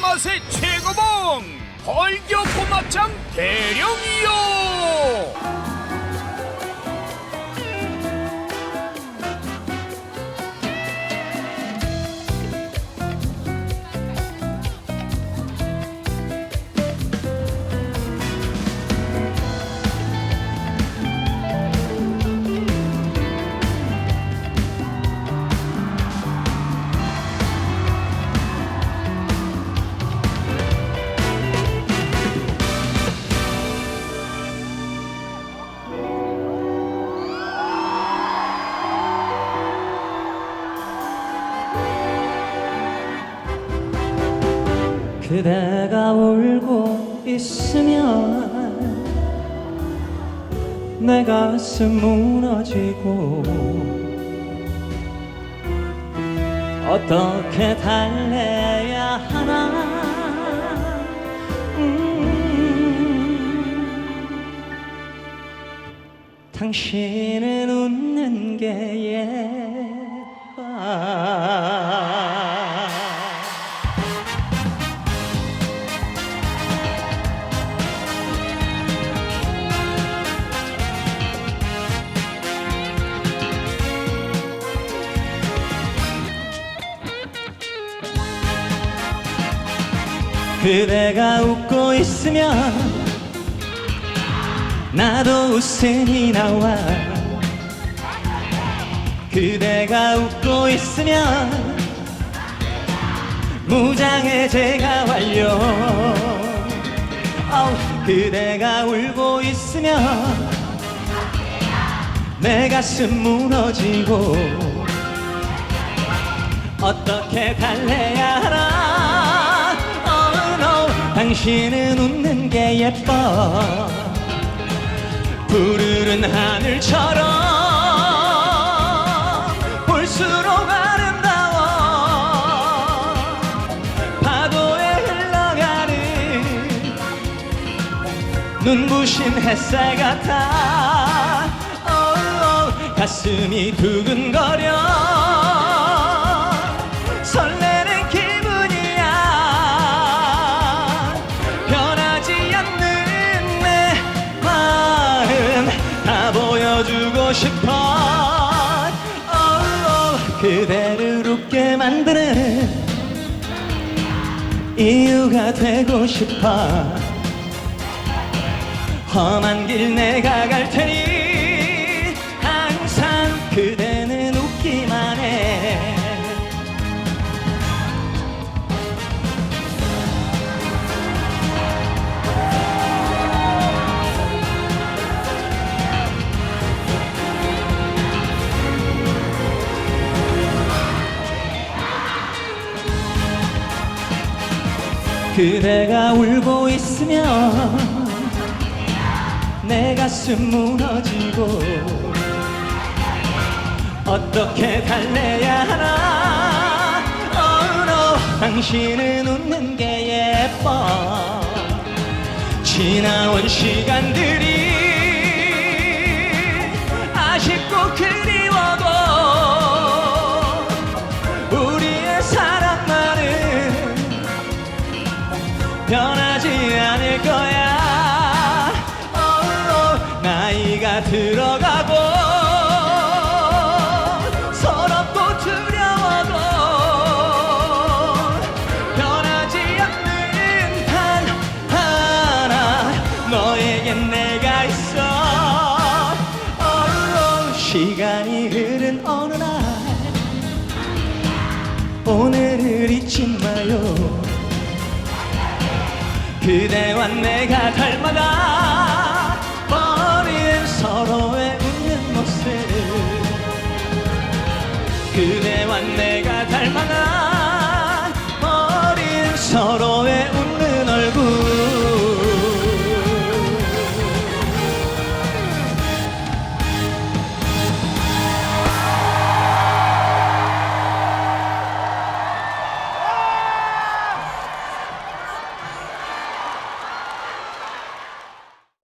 맛의 최고봉 벌교 꼬막장 대령이요 그대가 울고 있으면 내 가슴 무너지고 어떻게 달래야 하나? 음, 당신은 웃는 게 그대가 웃고 있으면 나도 웃음이 나와. 그대가 웃고 있으면 무장해제가 완료. 어우, 그대가 울고 있으면 내 가슴 무너지고 어떻게 달래야 하나? oh 당신은 웃는 게 예뻐. 푸르른 하늘처럼 볼수록 아름다워. 파도에 흘러가는 눈부신 햇살 같아. 가슴이 두근거려 싶어 oh, 그대를 웃게 만드는 이유가 되고 싶어 험한 길 내가 갈 테니 그대가 울고 있으면 내 가슴 무너지고 어떻게 달래야 하나? oh no 당신은 웃는 게 예뻐. 지나온 시간들이 변하지 않을 거야. oh, 나이가 들어가고 서럽고 두려워도 변하지 않는 단 하나 너에겐 내가 있어. oh, 시간이 흐른 어느 날 오늘을 잊지 마요 그대와 내가 닮아가